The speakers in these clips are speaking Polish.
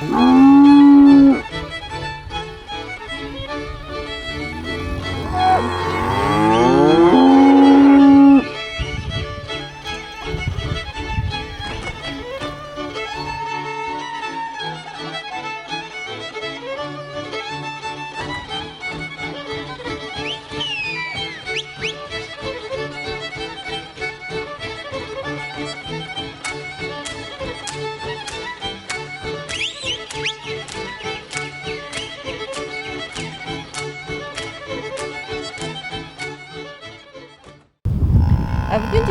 Música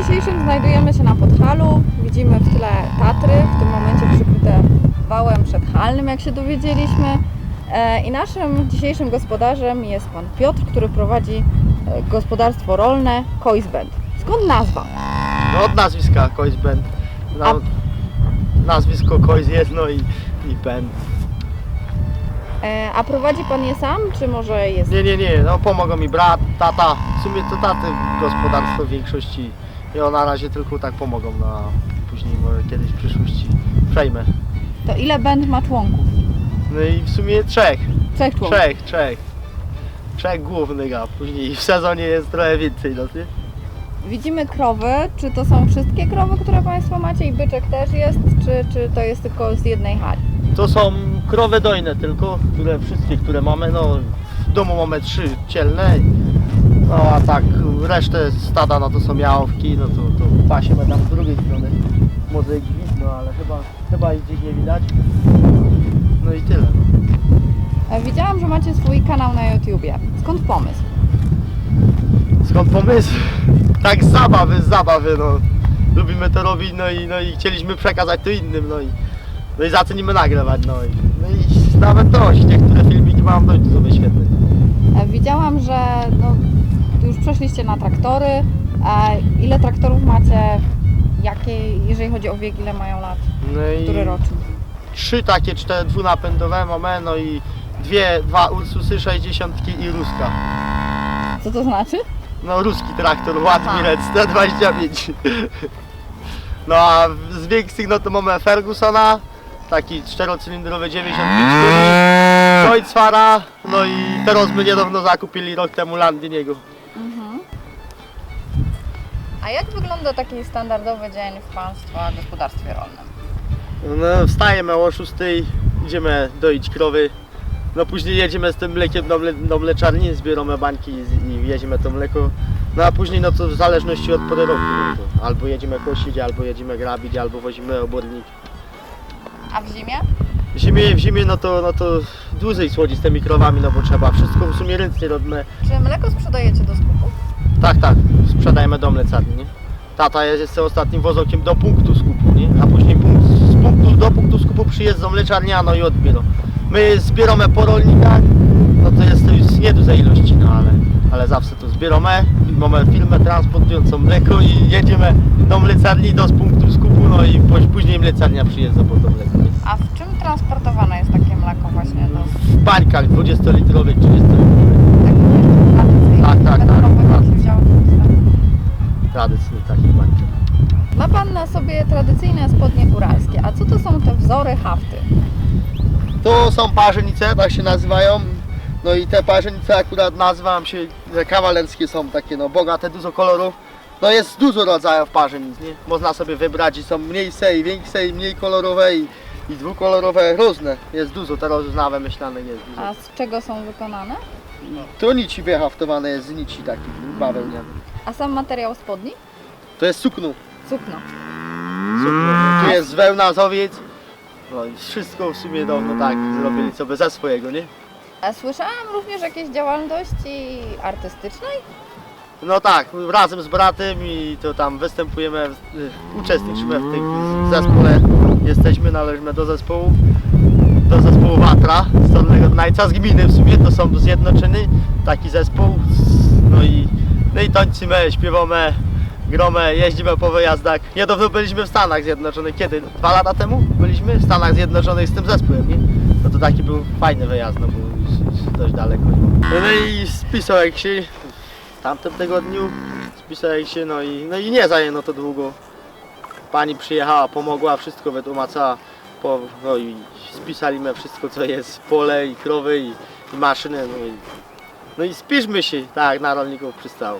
dzisiejszym znajdujemy się na Podhalu. Widzimy w tle Tatry, w tym momencie przykryte wałem przedhalnym, jak się dowiedzieliśmy. E, I naszym dzisiejszym gospodarzem jest pan Piotr, który prowadzi e, gospodarstwo rolne Koizbend. Skąd nazwa? No od nazwiska Kois Band. No, nazwisko Kois jest, no i, i Band. E, A prowadzi pan je sam, czy może jest... Nie, nie, nie, no pomogą mi brat, tata. W sumie to taty gospodarstwo w większości. I on na razie tylko tak pomogą, no a później może kiedyś w przyszłości przejmę. To ile Bend ma członków? No i w sumie trzech, Trzech członków. trzech, trzech. Trzech głównych, a później w sezonie jest trochę więcej, no nie? Widzimy krowy. Czy to są wszystkie krowy, które Państwo macie i byczek też jest, czy, czy to jest tylko z jednej hali? To są krowy dojne tylko, które wszystkie, które mamy, no w domu mamy trzy cielne, no a tak resztę stada, no to są jałówki, no to, to pasimy tam z drugiej strony mozyki, no ale chyba, chyba ich gdzieś nie widać. No i tyle. No. E, Widziałam, że macie swój kanał na YouTubie. Skąd pomysł? Skąd pomysł? Tak z zabawy, z zabawy, no. Lubimy to robić, no i, no i chcieliśmy przekazać to innym, no i, no i zaczęliśmy nagrywać, no i, no i nawet dość, niektóre filmiki mam dość dużo wyświetleń. E, Widziałam, że no, już przeszliście na traktory. E, Ile traktorów macie? Jakie, jeżeli chodzi o wiek, ile mają lat? No i Który rocznik? trzy takie cztery dwunapędowe mamy, no i dwie, dwa Ursusy 60 i Ruska. Co to znaczy? No ruski traktor, ładny Aha. rec, 125. No a z większych no to mamy Fergusona, taki czterocylindrowy 95 koni, Deutzfara, no i teraz my niedawno zakupili rok temu Landiniego. Mhm. A jak wygląda taki standardowy dzień w Państwa gospodarstwie rolnym? No wstajemy o 6, idziemy doić krowy. No później jedziemy z tym mlekiem do, mle, do mleczarni, zbieramy bańki i, i jedziemy to mleko. No a później no to w zależności od pory roku. No to albo jedziemy kosić, albo jedziemy grabić, albo wozimy obornik. A w zimie? W zimie, w zimie no to, no to dłużej słodzi z tymi krowami, no bo trzeba wszystko w sumie ręcznie robimy. Czy mleko sprzedajecie do skupu? Tak, tak, sprzedajemy do mleczarni, nie? Tata jest jeszcze ostatnim wozokiem do punktu skupu, nie? A później punkt, z punktu do punktu skupu przyjeżdżą mleczarnia, no i odbiorą. My zbieramy po rolnikach, no to jest to już nie duże ilości, no ale, ale zawsze to zbieramy. I Mamy firmę transportującą mleko i jedziemy do mleczarni, do z punktu skupu, no i póź- później mleczarnia przyjeżdża po to mleko. A w czym transportowane jest takie mleko właśnie do W bańkach 20-litrowych, 30 takich Tak, tak, tak, tak. tradycyjnych takich bańkach. Ma Pan na sobie tradycyjne spodnie góralskie. A co to są te wzory hafty? To są parzenice, tak się nazywają. No i te parzenice akurat nazywam się, że kawalerskie są takie no bogate, dużo kolorów. No jest dużo rodzajów parzenic, nie? Można sobie wybrać i są mniejsze i większe i mniej kolorowe i, i dwukolorowe, różne. Jest dużo, teraz już nawet myślanych jest dużo. A z czego są wykonane? To nici wyhaftowane jest z nici takich bawełnianych. A sam materiał spodni? To jest sukno. Sukno. sukno. Tu jest wełna z owiec. No i wszystko w sumie dawno tak zrobili sobie ze swojego, nie? Słyszałam również jakieś działalności artystycznej? No tak, razem z bratem i to tam występujemy, uczestniczymy w tym zespole. Jesteśmy, należymy do zespołu, do zespołu Watra, Dolnego Dunajca, z gminy w sumie, to są zjednoczony taki zespół. No i, no i tańczymy, śpiewamy, gromy, jeździmy po wyjazdach. Niedawno byliśmy w Stanach Zjednoczonych, kiedy? Dwa lata temu byliśmy w Stanach Zjednoczonych z tym zespołem, nie? No to taki był fajny wyjazd, no już dość daleko. No i spisał się w tamtym tygodniu spisałem się, no i, no i nie zajęło to długo. Pani przyjechała, pomogła, wszystko wytłumaczyła, po, no i spisaliśmy wszystko co jest, pole i krowy i, i maszyny, no i, no i spiszmy się, tak na rolników przystało.